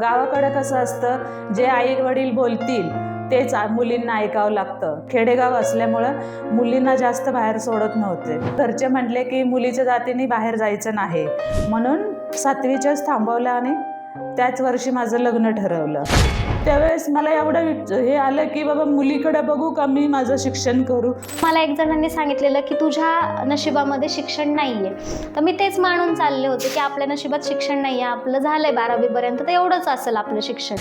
गावाकडे कसं असतं जे आई वडील बोलतील तेच मुलींना ऐकावं लागतं. खेडेगाव असल्यामुळं मुलींना जास्त बाहेर सोडत नव्हते. घरचे म्हटले की मुलीच्या जातीने बाहेर जायचं नाही. म्हणून सातवीच्याच थांबवलं आणि त्याच वर्षी माझं लग्न ठरवलं. त्यावेळेस मला एवढं हे आलं की बाबा मुलीकडे बघू का मी माझं शिक्षण करू. मला एक जणांनी सांगितलेलं की तुझ्या नशिबामध्ये शिक्षण नाही आहे तर मी तेच मानून चालले होते की आपल्या नशिबात शिक्षण नाही आहे आपलं झालं आहे बारावीपर्यंत तर एवढंच असेल आपलं शिक्षण.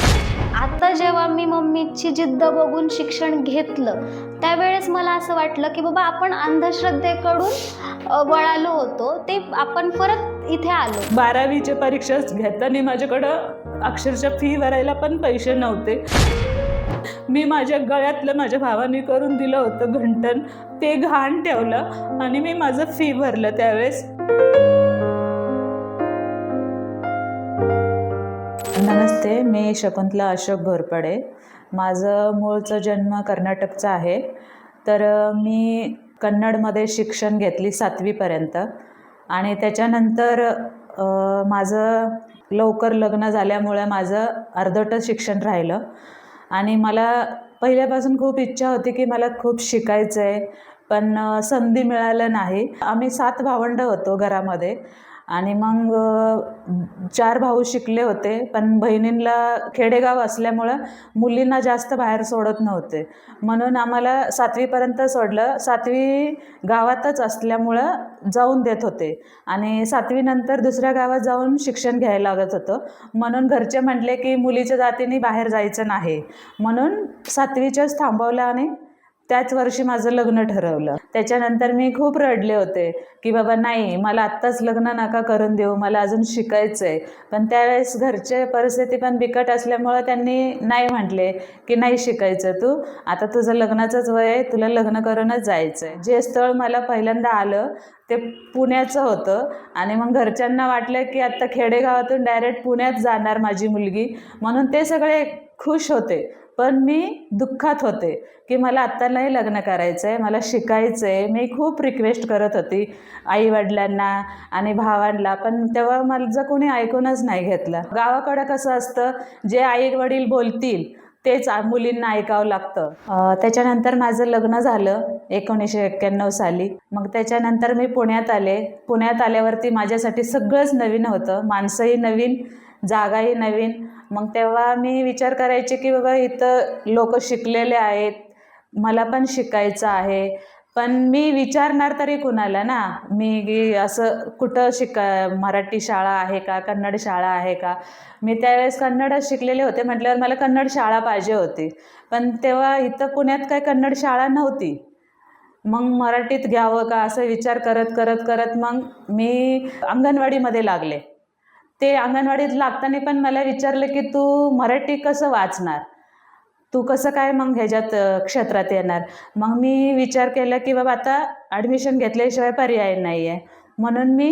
आता जेव्हा मी मम्मीची जिद्द बघून शिक्षण घेतलं त्यावेळेस मला असं वाटलं की बाबा आपण अंधश्रद्धेकडून वळालो होतो. ते आपण परत इथे आलो. बारावीची परीक्षा घेताना माझ्याकडं अक्षरशः फी भरायला पण पैसे नव्हते. मी माझ्या गळ्यातलं माझ्या भावाने करून दिलं होतं घंटन. ते घाण ठेवलं आणि मी माझं फी भरलं त्यावेळेस. नमस्ते मी शकुंतला अशोक घोरपडे. माझं मूळचा जन्म कर्नाटकचा आहे. तर मी कन्नडमध्ये शिक्षण घेतली सातवीपर्यंत. आणि त्याच्यानंतर माझं लवकर लग्न झाल्यामुळे माझं अर्धवटच शिक्षण राहिलं. आणि मला पहिल्यापासून खूप इच्छा होती की मला खूप शिकायचं आहे पण संधी मिळालं नाही. आम्ही सात भावंडं होतो घरामध्ये. आणि मग चार भाऊ शिकले होते पण बहिणींना खेडेगाव असल्यामुळं मुलींना जास्त बाहेर सोडत नव्हते. म्हणून आम्हाला सातवीपर्यंत सोडलं. सातवी गावातच असल्यामुळं जाऊन देत होते. आणि सातवीनंतर दुसऱ्या गावात जाऊन शिक्षण घ्यायला लागत होतं. म्हणून घरचे म्हटले की मुलीच्या जातीने बाहेर जायचं नाही. म्हणून सातवीच्याच थांबवलं आणि त्याच वर्षी माझं लग्न ठरवलं. त्याच्यानंतर मी खूप रडले होते की बाबा नाही मला आत्ताच लग्न नका करून देऊ मला अजून शिकायचं आहे पण त्यावेळेस घरचे परिस्थिती पण बिकट असल्यामुळं त्यांनी नाही म्हटले की नाही शिकायचं तू आता तुझं लग्नाचंच वय आहे तुला लग्न करूनच जायचं आहे जे स्थळ मला पहिल्यांदा आलं ते पुण्याचं होतं. आणि मग घरच्यांना वाटलं की आत्ता खेडेगावातून डायरेक्ट पुण्यात जाणार माझी मुलगी. म्हणून ते सगळे खुश होते. पण मी दुःखात होते की मला आत्ता नाही लग्न करायचं आहे मला शिकायचं आहे मी खूप रिक्वेस्ट करत होती आईवडिलांना आणि भावांना पण तेव्हा माझं कोणी ऐकूनच नाही घेतलं. गावाकडं कसं असतं जे आई वडील बोलतील तेच मुलींना ऐकावं लागतं. त्याच्यानंतर माझं लग्न झालं एकोणीसशे एक्क्याण्णव साली. मग त्याच्यानंतर मी पुण्यात आले. पुण्यात आल्यावरती माझ्यासाठी सगळंच नवीन होतं. माणसंही नवीन जागाही नवीन. मग तेव्हा मी विचार करायचे की बाबा इथं लोक शिकलेले आहेत मला पण शिकायचं आहे. पण मी विचारणार तरी कुणाला ना? मी की असं कुठं शिका मराठी शाळा आहे का कन्नड शाळा आहे का? मी त्यावेळेस कन्नडच शिकलेले होते म्हटल्यावर मला कन्नड शाळा पाहिजे होती. पण तेव्हा इथं पुण्यात काय कन्नड शाळा नव्हती. मग मराठीत घ्यावं का? असं विचार करत करत करत मग मी अंगणवाडीमध्ये लागले. ते अंगणवाडीत लागताना पण मला विचारलं की तू मराठी कसं वाचणार? तू कसं काय मग ह्याच्यात क्षेत्रात येणार? मग मी विचार केला की बाबा आता ॲडमिशन घेतल्याशिवाय पर्याय नाही आहे म्हणून मी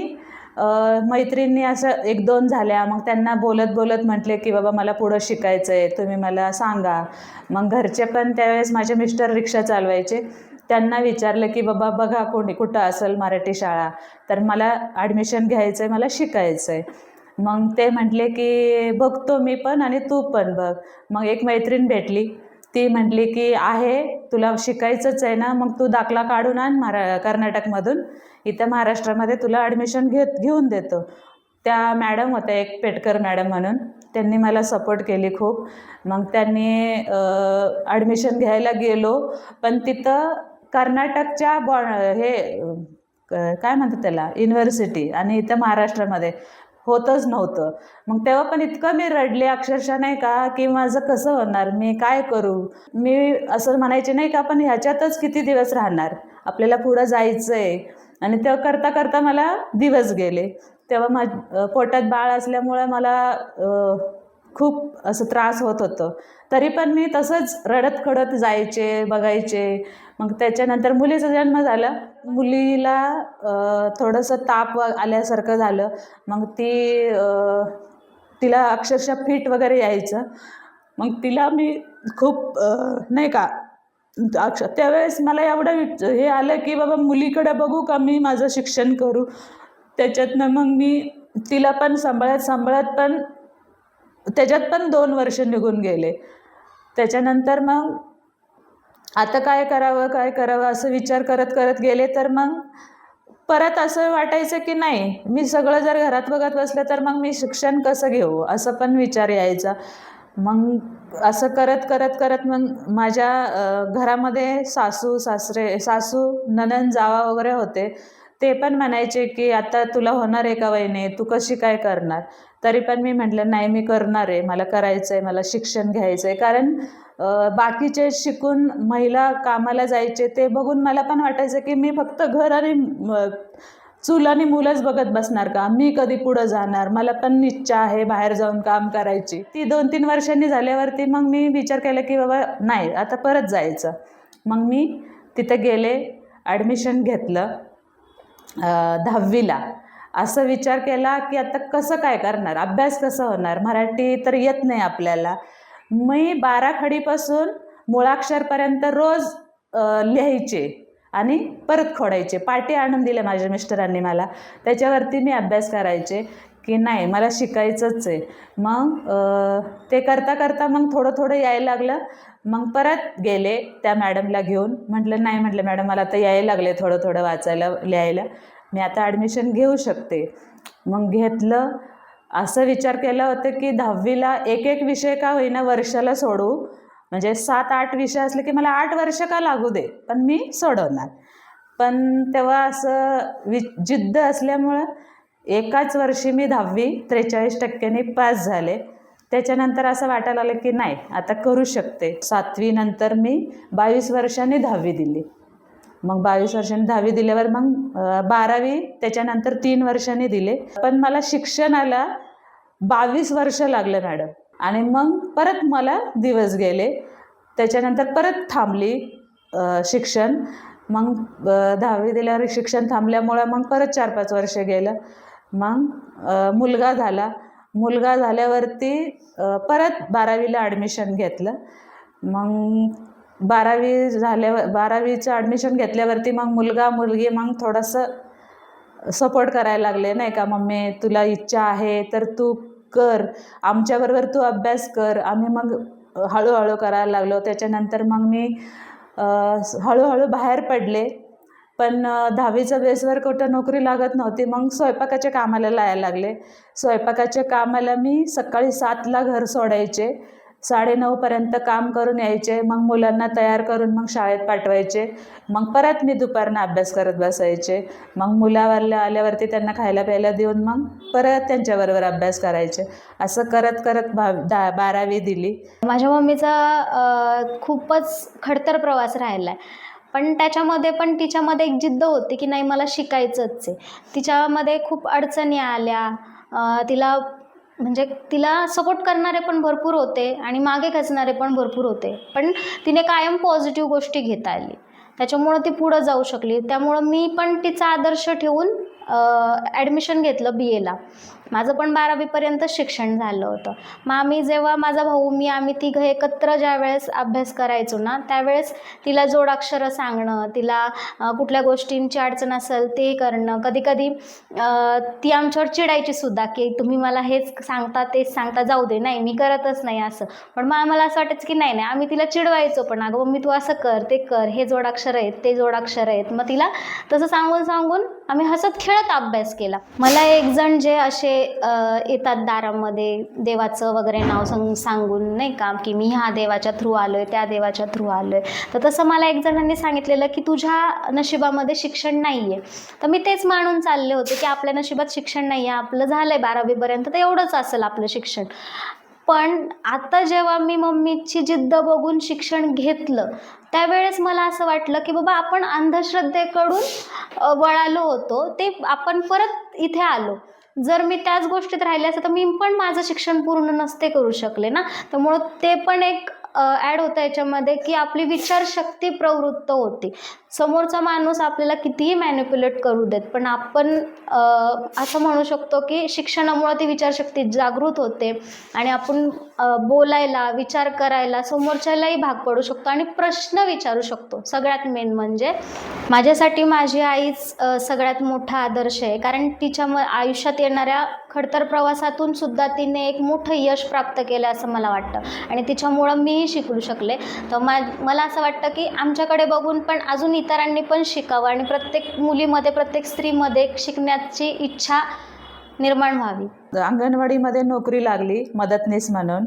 मैत्रिणी असं एक दोन झाल्या. मग त्यांना बोलत बोलत म्हटले की बाबा मला पुढं शिकायचं आहे तुम्ही मला सांगा. मग घरचे पण त्यावेळेस माझे मिस्टर रिक्षा चालवायचे. त्यांना विचारलं की बाबा बघा कोणी कुठं असेल मराठी शाळा. तर मला ॲडमिशन घ्यायचं आहे मला शिकायचं आहे मग ते म्हटले की बघतो मी पण आणि तू पण बघ. मग एक मैत्रीण भेटली. ती म्हटली की आहे तुला शिकायचंच आहे ना मग तू दाखला काढून आण महारा कर्नाटकमधून. इथं महाराष्ट्रामध्ये तुला ॲडमिशन घेत घेऊन देतो. त्या मॅडम होत्या एक पेटकर मॅडम म्हणून. त्यांनी मला सपोर्ट केली खूप. मग त्यांनी ॲडमिशन घ्यायला गेलो. पण तिथं कर्नाटकच्या बॉ हे काय म्हणतात त्याला? युनिव्हर्सिटी आणि इथं महाराष्ट्रामध्ये. होतच नव्हतं. मग तेव्हा पण इतकं मी रडले अक्षरशः नाही का की माझं कसं होणार? मी काय करू? मी असं म्हणायचे नाही का आपण ह्याच्यातच किती दिवस राहणार? आपल्याला पुढं जायचं आहे आणि तेव्हा करता करता मला दिवस गेले. तेव्हा मा पोटात बाळ असल्यामुळे मला खूप असं त्रास होत होतं. तरी पण मी तसंच रडत खडत जायचे बघायचे. मग त्याच्यानंतर मुलीचा जन्म झाला. मुलीला थोडंसं ताप आल्यासारखं झालं. मग ती तिला अक्षरशः फिट वगैरे यायचं. मग तिला मी खूप नाही का अक्ष त्यावेळेस मला एवढं हे आलं की बाबा मुलीकडे बघू का मी माझं शिक्षण करू. त्याच्यातनं मग मी तिला पण सांभाळत सांभाळत पण त्याच्यात पण दोन वर्ष निघून गेले. त्याच्यानंतर मग आता काय करावं काय करावं असं विचार करत करत गेले तर मग परत असं वाटायचं की नाही मी सगळं जर घरात बघत बसलं तर मग मी शिक्षण कसं घेऊ असं पण विचार यायचा. मग असं करत करत करत मग माझ्या घरामध्ये सासू सासरे सासू ननंद जावा वगैरे होते. ते पण म्हणायचे की आता तुला होणार आहे का वहिने? तू कशी काय करणार? तरी पण मी म्हटलं नाही मी करणार आहे. मला करायचं आहे मला शिक्षण घ्यायचं आहे कारण बाकीचे शिकून महिला कामाला जायचे ते बघून मला पण वाटायचं की मी फक्त घर आणि चूल आणि मुलंच बघत बसणार का? मी कधी पुढं जाणार? मला पण इच्छा आहे बाहेर जाऊन काम करायची. ती दोन तीन वर्षांनी झाल्यावरती मग मी विचार केला की बाबा नाही आता परत जायचं. मग मी तिथे गेले ॲडमिशन घेतलं. दहावीला. असं विचार केला की आता कसं काय करणार? अभ्यास कसं होणार? मराठी तर येत नाही आपल्याला. मी बारा खडीपासून मुळाक्षरपर्यंत रोज लिहायचे आणि परत खोडायचे. पाटी आणून दिले माझ्या मिस्टरांनी मला. त्याच्यावरती मी अभ्यास करायचे. की नाही मला शिकायचंच आहे. मग ते करता करता मग थोडं थोडं यायला लागलं. मग परत गेले त्या मॅडमला घेऊन. म्हटलं नाही म्हटलं मॅडम मला आता यायला लागले थोडं थोडं वाचायला लिहायला. मी आता ॲडमिशन घेऊ शकते. मग घेतलं. असं विचार केला होतं की दहावीला एक एक विषय का होईना वर्षाला सोडू? म्हणजे सात आठ विषय असले की मला आठ वर्ष का लागू दे? पण मी सोडवणार. पण तेव्हा असं वि जिद्द असल्यामुळं एकाच वर्षी मी दहावी त्रेचाळीस टक्क्यांनी पास झाले. त्याच्यानंतर असं वाटायला आलं की नाही आता करू शकते. सातवीनंतर मी बावीस वर्षांनी दहावी दिली. मग बावीस वर्षांनी दहावी दिल्यावर मग बारावी त्याच्यानंतर तीन वर्षांनी दिले. पण मला शिक्षणाला बावीस वर्ष लागलं मॅडम. आणि मग परत मला दिवस गेले. त्याच्यानंतर परत थांबली शिक्षण. मग दहावी दिल्यावर शिक्षण थांबल्यामुळं मग परत चार पाच वर्ष गेलं. मग मुलगा झाला. मुलगा झाल्यावरती परत बारावीला ॲडमिशन घेतलं. मग बारावी झाल्यावर बारावीचं ॲडमिशन घेतल्यावरती मग मुलगा मुलगी मग थोडंसं सपोर्ट करायला लागले. नाही का मम्मी तुला इच्छा आहे तर तू कर. आमच्याबरोबर तू अभ्यास कर. आम्ही मग हळूहळू करायला लागलो. त्याच्यानंतर मग मी हळूहळू बाहेर पडले. पण दहावीचं दहावीच्या बेसवर कुठं नोकरी लागत नव्हती मग स्वयंपाकाच्या कामाला लागायला लागले. स्वयंपाकाच्या कामाला मी सकाळी सातला घर सोडायचे. साडेनऊपर्यंत काम करून यायचे मग मुलांना तयार करून मग शाळेत पाठवायचे. मग परत मी दुपारनं अभ्यास करत बसायचे. मग मुलावरला आल्यावरती त्यांना खायला प्यायला देऊन मग परत त्यांच्याबरोबर अभ्यास करायचे. असं करत करत भा दहा बारावी दिली. माझ्या मम्मीचा खूपच खडतर प्रवास राहिला आहे पण त्याच्यामध्ये पण तिच्यामध्ये एक जिद्द होती की नाही मला शिकायचंच आहे. तिच्यामध्ये खूप अडचणी आल्या. तिला म्हणजे तिला सपोर्ट करणारे पण भरपूर होते आणि मागे खेचणारे पण भरपूर होते. पण तिने कायम पॉझिटिव्ह गोष्टी घेता आली. त्याच्यामुळं ती पुढं जाऊ शकली. त्यामुळं मी पण तिचा आदर्श ठेवून ॲडमिशन घेतलं बी एला माझं पण बारावीपर्यंत शिक्षण झालं होतं. मग आम्ही जेव्हा माझा भाऊ मी आम्ही तिघं एकत्र ज्या वेळेस अभ्यास करायचो ना त्यावेळेस तिला जोडाक्षरं सांगणं तिला कुठल्या गोष्टींची अडचण असेल ते करणं. कधीकधी ती आमच्यावर चिडायची सुद्धा की तुम्ही मला हेच सांगता तेच सांगता जाऊ दे नाही मी करतच नाही असं. पण मग आम्हाला असं वाटायचं की नाही नाही आम्ही तिला चिडवायचो पण. अगं मम्मी तू असं कर ते कर हे जोडाक्षर आहेत ते जोडाक्षर आहेत. मग तिला तसं सांगून सांगून आम्ही हसत खेळत अभ्यास केला. मला एक जण जे असे येतात दारामध्ये देवाचं वगैरे नाव सांग सांगून नाही का की मी ह्या देवाच्या थ्रू आलो आहे त्या देवाच्या थ्रू आलो आहे तर तसं मला एक जणांनी सांगितलेलं की तुझ्या नशिबामध्ये शिक्षण नाही आहे तर मी तेच मानून चालले होते की आपल्या नशिबात शिक्षण नाही आहे आपलं झालं आहे बारावीपर्यंत तर एवढंच असेल आपलं शिक्षण. पण आता जेव्हा मी मम्मीची जिद्द बघून शिक्षण घेतलं त्यावेळेस मला असं वाटलं की बाबा आपण अंधश्रद्धेकडून वळालो होतो ते आपण परत इथे आलो. जर मी त्याच गोष्टीत राहिले असते तर मी पण माझं शिक्षण पूर्ण नसते करू शकले ना? त्यामुळं ते पण एक ॲड होतं याच्यामध्ये की आपली विचारशक्ती प्रवृत्त होती. समोरचा माणूस आपल्याला कितीही मॅन्युप्युलेट करू देत पण आपण असं म्हणू शकतो की शिक्षणामुळे ती विचारशक्ती जागृत होते आणि आपण बोलायला विचार करायला समोरच्यालाही भाग पडू शकतो आणि प्रश्न विचारू शकतो. सगळ्यात मेन म्हणजे माझ्यासाठी माझी आईच सगळ्यात मोठा आदर्श आहे. कारण तिच्या म आयुष्यात येणाऱ्या खडतर प्रवासातून सुद्धा तिने एक मोठं यश प्राप्त केलं असं मला वाटतं. आणि तिच्यामुळं मीही शिकू शकले. तर मा मला असं वाटतं की आमच्याकडे बघून पण अजून इतरांनी पण शिकावं आणि प्रत्येक मुलीमध्ये प्रत्येक स्त्रीमध्ये शिकण्याची इच्छा निर्माण व्हावी. अंगणवाडीमध्ये नोकरी लागली मदतनीस म्हणून.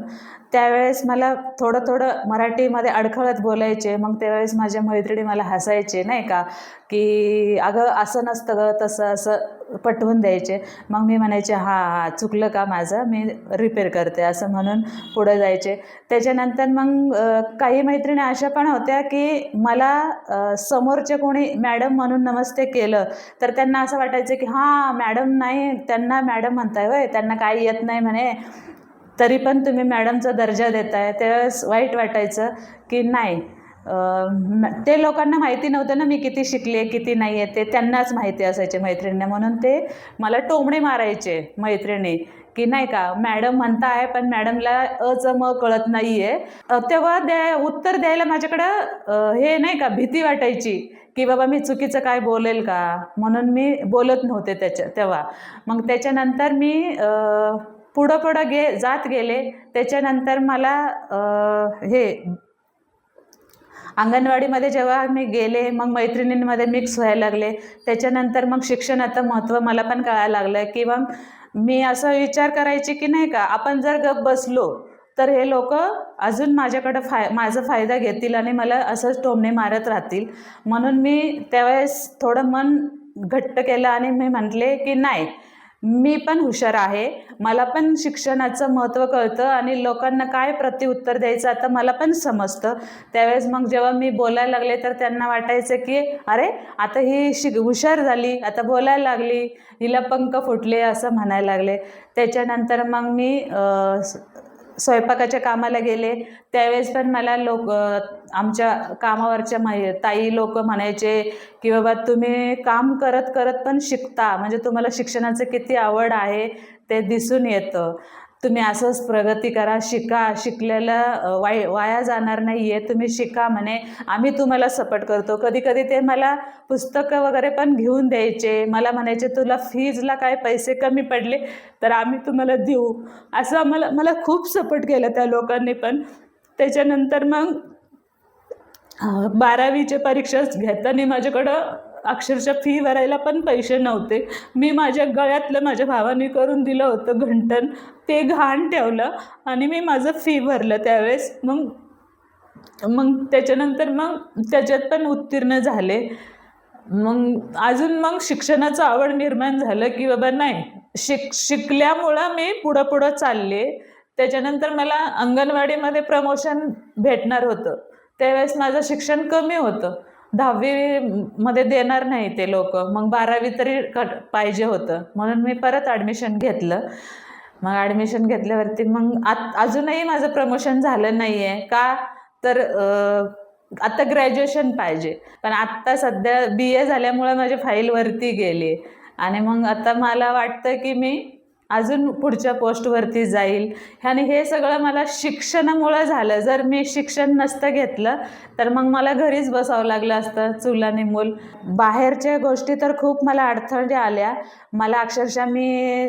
त्यावेळेस मला थोडं थोडं मराठीमध्ये अडखळत बोलायचे. मग त्यावेळेस माझ्या मैत्रिणी मला हसायचे नाही का? की अगं असं नसतं गं तसं असं. पटवून द्यायचे. मग मी म्हणायचे हां हां चुकलं का माझं? मी रिपेअर करते. असं म्हणून पुढं जायचे. त्याच्यानंतर मग काही मैत्रिणी अशा पण होत्या की मला समोरचे कोणी मॅडम म्हणून नमस्ते केलं तर त्यांना असं वाटायचं की हां मॅडम नाही त्यांना मॅडम म्हणताय होय त्यांना काही येत नाही म्हणे. तरी पण तुम्ही मॅडमचा दर्जा देताय. त्यावेळेस वाईट वाटायचं की नाही ते लोकांना माहिती नव्हतं ना मी किती शिकले किती नाही आहे ते त्यांनाच माहिती असायचे मैत्रिणींना. म्हणून ते मला टोमणे मारायचे मैत्रिणी की नाही का मॅडम म्हणता आहे पण मॅडमला अच म कळत नाही आहे तेव्हा द्या उत्तर द्यायला माझ्याकडं हे नाही का भीती वाटायची की बाबा मी चुकीचं काय बोलेल का? म्हणून मी बोलत नव्हते त्याच्या तेव्हा. मग त्याच्यानंतर मी पुढं पुढं गे जात गेले. त्याच्यानंतर मला हे अंगणवाडीमध्ये जेव्हा मी गेले मग मैत्रिणींमध्ये मिक्स व्हायला लागले. त्याच्यानंतर मग शिक्षणाचं महत्त्व मला पण कळायला लागलं किंवा मी असा विचार करायची की नाही का आपण जर गप बसलो तर हे लोक अजून माझ्याकडं फाय माझा फायदा घेतील आणि मला असंच टोमणे मारत राहतील. म्हणून मी त्यावेळेस थोडं मन घट्ट केलं आणि मी म्हटले की नाही मी पण हुशार आहे. मला पण शिक्षणाचं महत्त्व कळतं आणि लोकांना काय प्रतिउत्तर द्यायचं आता मला पण समजतं. त्यावेळेस मग जेव्हा मी बोलायला लागले तर त्यांना वाटायचं की अरे आता ही शिक हुशार झाली आता बोलायला लागली हिला पंख फुटले असं म्हणायला लागले. त्याच्यानंतर मग मी स्वयंपाकाच्या कामाला गेले. त्यावेळेस पण मला लोक आमच्या कामावरच्या माहि ताई लोक म्हणायचे की बाबा तुम्ही काम करत करत पण शिकता. म्हणजे तुम्हाला शिक्षणाचं किती आवड आहे ते दिसून येतं. तुम्ही असंच प्रगती करा शिका. शिकलेलं वाय वाया जाणार नाही आहे तुम्ही शिका म्हणे. आम्ही तुम्हाला सपोर्ट करतो. कधी कधी ते मला पुस्तकं वगैरे पण घेऊन द्यायचे. मला म्हणायचे तुला फीजला काय पैसे कमी पडले तर आम्ही तुम्हाला देऊ. असं मला मला खूप सपोर्ट केलं त्या लोकांनी पण. त्याच्यानंतर मग बारावीचे बारावीच्या परीक्षा घेताना माझ्याकडं अक्षरशः फी भरायला पण पैसे नव्हते. मी माझ्या गळ्यातलं माझ्या भावाने करून दिलं होतं घंटन. ते घाण ठेवलं आणि मी माझं फी भरलं त्यावेळेस. मग मग त्याच्यानंतर मग त्याच्यात पण उत्तीर्ण झाले. मग अजून मग शिक्षणाचं आवड निर्माण झालं की बाबा नाही शिक शिकल्यामुळं मी पुढं पुढं चालले. त्याच्यानंतर मला अंगणवाडीमध्ये प्रमोशन भेटणार होतं. त्यावेळेस माझं शिक्षण कमी होतं. दहावीमध्ये देणार नाही ते लोक. मग बारावी तरी कट पाहिजे होतं. म्हणून मी परत ॲडमिशन घेतलं. मग ॲडमिशन घेतल्यावरती मग आत अजूनही माझं प्रमोशन झालं नाही आहे का? तर आत्ता आता ग्रॅज्युएशन पाहिजे. पण आत्ता सध्या बी ए झाल्यामुळं माझी फाईलवरती गेली. आणि मग आता मला वाटतं की मी अजून पुढच्या पोस्टवरती जाईल. आणि हे सगळं मला शिक्षणामुळं झालं. जर मी शिक्षण नसतं घेतलं तर मग मला घरीच बसावं लागलं असतं चूल आणि मूल बाहेरच्या गोष्टी तर खूप मला अडथळे आल्या. मला अक्षरशः मी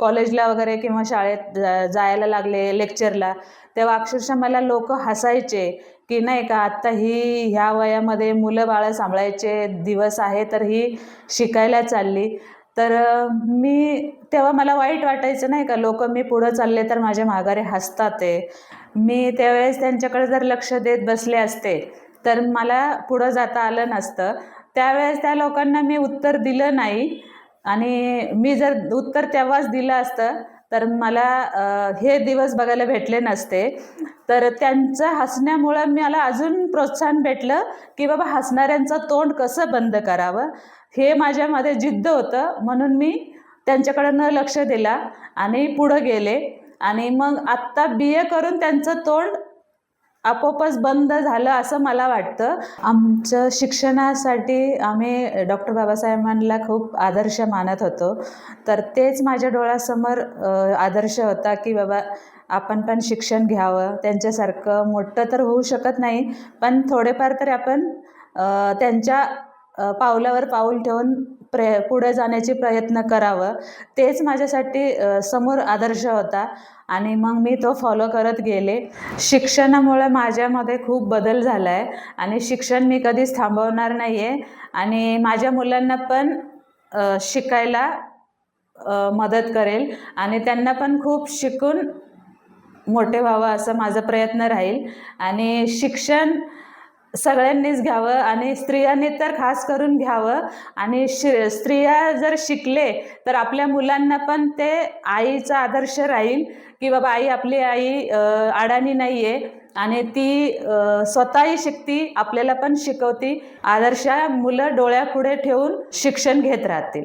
कॉलेजला वगैरे किंवा शाळेत जा- जायला लागले लेक्चरला. तेव्हा अक्षरशः मला लोक हसायचे की नाही का आत्ता ही ह्या वयामध्ये मुलं बाळं सांभाळायचे दिवस आहे तर ही शिकायला चालली. तर मी तेव्हा मला वाईट वाटायचं नाही का लोक मी पुढं चालले तर माझ्या माघारी हसतात आहे मी त्यावेळेस त्यांच्याकडे जर लक्ष देत बसले असते तर मला पुढं जाता आलं नसतं. त्यावेळेस त्या लोकांना मी उत्तर दिलं नाही. आणि मी जर उत्तर तेव्हाच दिलं असतं तर मला हे दिवस बघायला भेटले नसते. तर त्यांचं हसण्यामुळं मला अजून प्रोत्साहन भेटलं की बाबा हसणाऱ्यांचं तोंड कसं बंद करावं? हे माझ्यामध्ये जिद्द होतं. म्हणून मी त्यांच्याकडं न लक्ष दिला आणि पुढं गेले. आणि मग आत्ता बी ए करून त्यांचं तोंड आपोआपच बंद झालं असं मला वाटतं. आमचं शिक्षणासाठी आम्ही डॉक्टर बाबासाहेबांना खूप आदर्श मानत होतो. तर तेच माझ्या डोळ्यासमोर आदर्श होता की बाबा आपण पण शिक्षण घ्यावं. त्यांच्यासारखं मोठं तर होऊ शकत नाही पण थोडेफार तरी आपण त्यांच्या पावलावर पाऊल ठेवून प्रे पुढे जाण्याचे प्रयत्न करावं. तेच माझ्यासाठी समोर आदर्श होता. आणि मग मी तो फॉलो करत गेले. शिक्षणामुळे माझ्यामध्ये खूप बदल झाला आहे आणि शिक्षण मी कधीच थांबवणार नाही आहे आणि माझ्या मुलांना पण शिकायला मदत करेल. आणि त्यांना पण खूप शिकून मोठे व्हावं असं माझा प्रयत्न राहील. आणि शिक्षण सगळ्यांनीच घ्यावं आणि स्त्रियांनी तर खास करून घ्यावं. आणि शि स्त्रिया जर शिकले तर आपल्या मुलांना पण ते आईचा आदर्श राहील की बाबा आई आपली आई अडाणी नाही आहे आणि ती स्वतःही शिकती आपल्याला पण शिकवती. आदर्श मुलं डोळ्यापुढे ठेवून शिक्षण घेत राहतील.